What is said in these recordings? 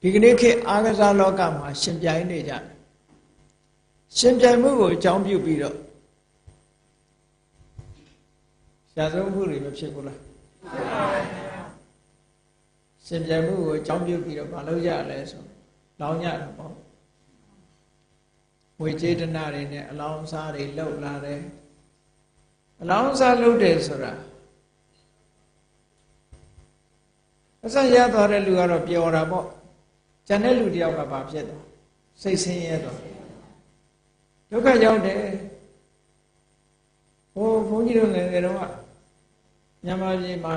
ဒီကနေ့ခေတ်အာကစားလောကမှာရှင်ပြိုင်နေကြတယ်ရှင်ပြိုင်မှုကိုအကြောင်းပြုပြီးတော့ရှားဆုံးမှုတွေမဖြစ်ဘူးလားဖြစ်ပါဘူးရှင်ပြိုင်မှုကိုအကြောင်းပြုပြီးတော့မလုပ်ကြလဲဆိုလောင်းကြတာပေါ့ဝေကျေတနာတွေနဲ့အလောင်းစားတွေလှုပ်လာတယ်အလောင်းစားလှုပ်တယ်ဆိုတာအစရသွားတဲ့လူကတော့ပျော်တာပေါ့ ကျန်တဲ့လူတယောက်ကဘာဖြစ်သွားစိတ်ဆင်းရဲသွားဒုက္ခရောက်တယ်ဟိုဘုန်းကြီးတို့ငယ်ငယ်တော့မြန်မာပြည်မှာ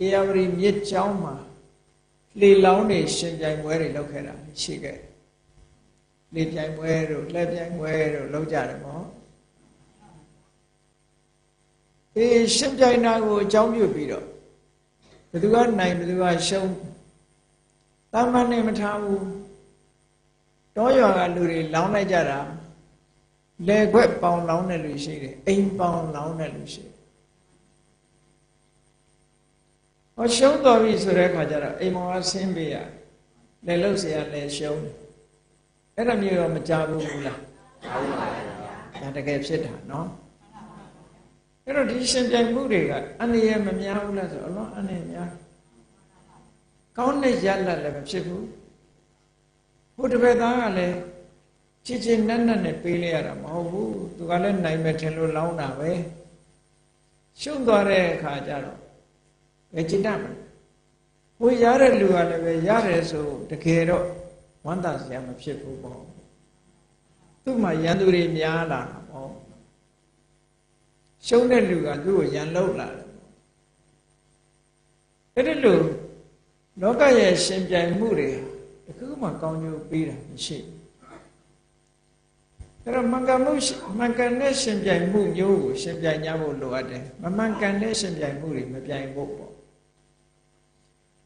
အေယဝရီမြစ်ကြောင်းမှာလေလောင်းနေရှင်ပြိုင်ပွဲတွေလုပ်ခဲ့တာရှိခဲ့လေပြိုင်ပွဲတို့လက်ပြိုင်ပွဲတို့လုပ်ကြတယ်ပေါ့အေးရှင်ပြိုင်တာကိုအကြောင်းပြုပြီးတော့ဘယ်သူကနိုင်ဘယ်သူကရှုံး တာမန်နေမထားဘူးတောရွာကလူတွေလောင်းလိုက်ကြတာလေခွက်ပေါင်လောင်းတဲ့လူရှိတယ်အိမ်ပေါင်လောင်းတဲ့လူရှိတယ်ဟောရှုံးတော်ပြီဆိုတဲ့အခါကျတော့အိမ်မောင်ကဆင်းပေးရလေလုတ်เสียလေရှုံးတယ်အဲ့ဒါမျိုးတော့မကြဘူးဘူးလားဟုတ်ပါဘူးဒါတကယ်ဖြစ်တာနော်အဲ့တော့ဒီရှင်ပြိုင်မှုတွေကအန္တရာယ်မများဘူးလားဆိုအလောအန္တရာယ်များ ကောင်းတဲ့ရလတ်လည်းမဖြစ်ဘူးဟိုတပည့်သားကလည်းချစ်ချင်းနက်နက်နဲ့ပေးလိုက်ရတာမဟုတ်ဘူးသူကလည်းနိုင်မယ်ထင်လို့လောင်းတာပဲရှုံသွားတဲ့အခါကျတော့ဘယ်จิตမလဲဟိုရတဲ့လူကလည်းပဲရတယ်ဆိုတကယ်တော့ဝမ်းသာစရာမဖြစ်ဘူးပေါ့သူ့မှာရန်သူတွေများလာတာပေါ့ရှုံးတဲ့လူကသူ့ကိုရန်လောက်လာတယ်ပေါ့အဲ့ဒီလို လောကရဲ့ရှင်ပြိုင်မှုတွေတခုမှကောင်းကျိုးပေးတာမရှိဘူးအဲ့တော့မင်္ဂမှုမင်္ဂနဲ့ရှင်ပြိုင်မှုမျိုးကိုရှင်ပြိုင်ကြဖို့လိုအပ်တယ်မမင်္ဂနဲ့ရှင်ပြိုင်မှုတွေမပြိုင်ဖို့ပေါ့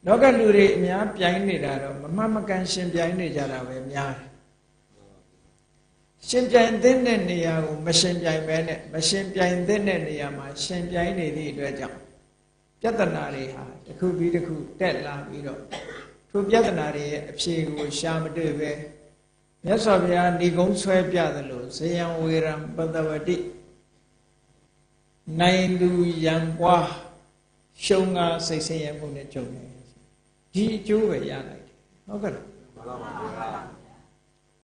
လောကလူတွေအများပြိုင်နေတာတော့မမမကန်ရှင်ပြိုင်နေကြတာပဲများတယ်ရှင်ပြိုင်တဲ့နေရာကိုမရှင်ပြိုင်ပဲနဲ့မရှင်ပြိုင်တဲ့နေရာမှာရှင်ပြိုင်နေသည့်အတွက်ကြောင့် ပြဿနာတွေဟာတစ်ခုပြီးတစ်ခုတက်လာပြီးတော့ထိုပြဿနာတွေရဲ့အဖြေကိုရှာမတွေ့ပဲမြတ်စွာဘုရားဏိကုံးဆွဲပြသလိုဇယံဝေရံပတဝတိနိုင်လူရံကွာရှုံငါစိတ်ဆင်းရဲမှုနဲ့ကြုံတယ်ဒီအကျိုးပဲရလိုက်တယ်ဟုတ်ကဲ့လားမှန်ပါပါ